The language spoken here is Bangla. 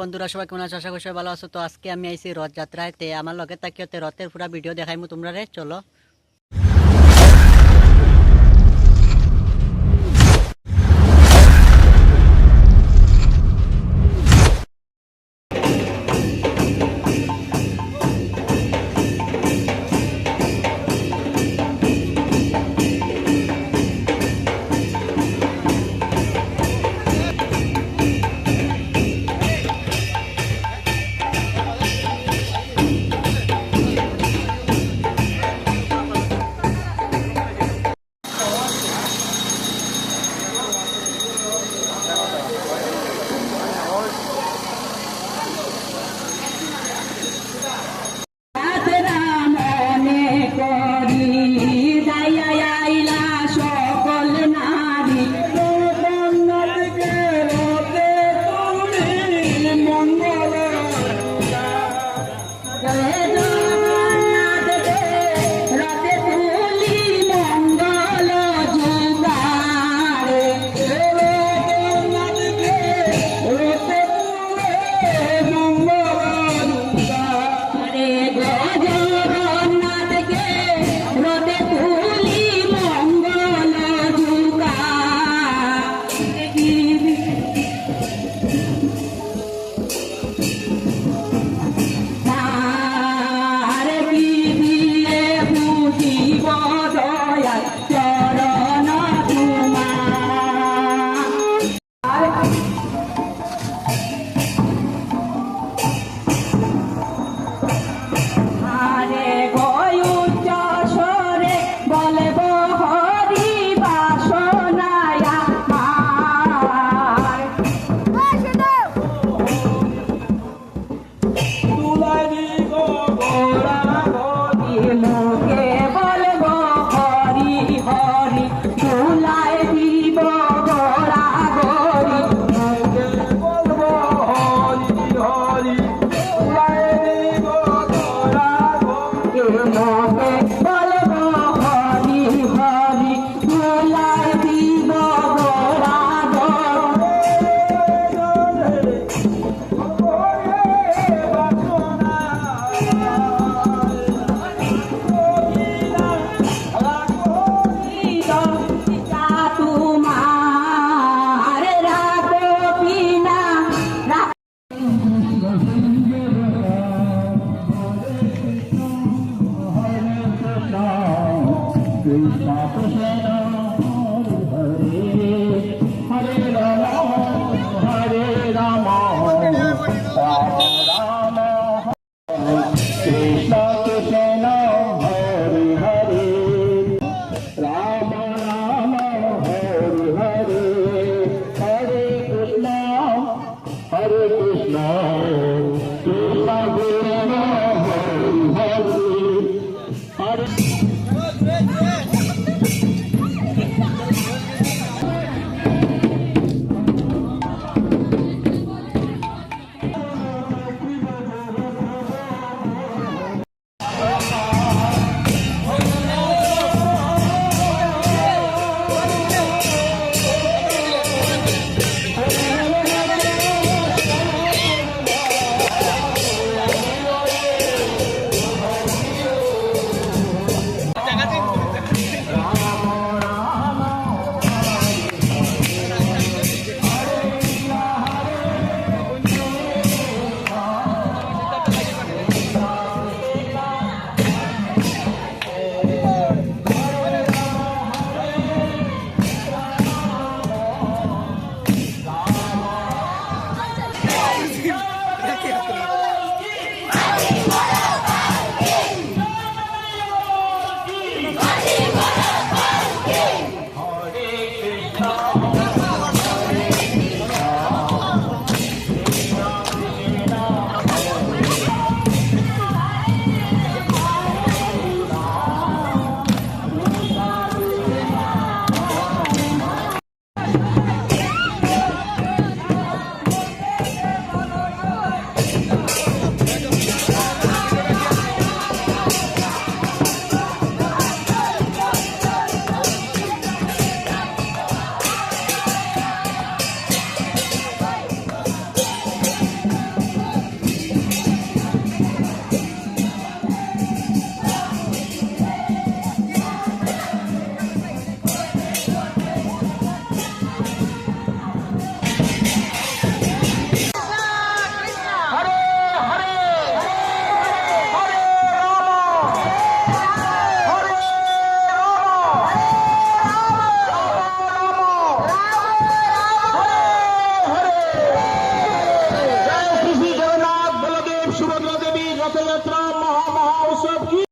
বন্ধুরা, সবাই কেমন আছো? আশা করি ভালো আছো। তো আজকে আমি আইসি রথযাত্রায়। তে আমার লগে তাকিয়ে রথের পুরা ভিডিও দেখাইমু তোমরা রে চলো। le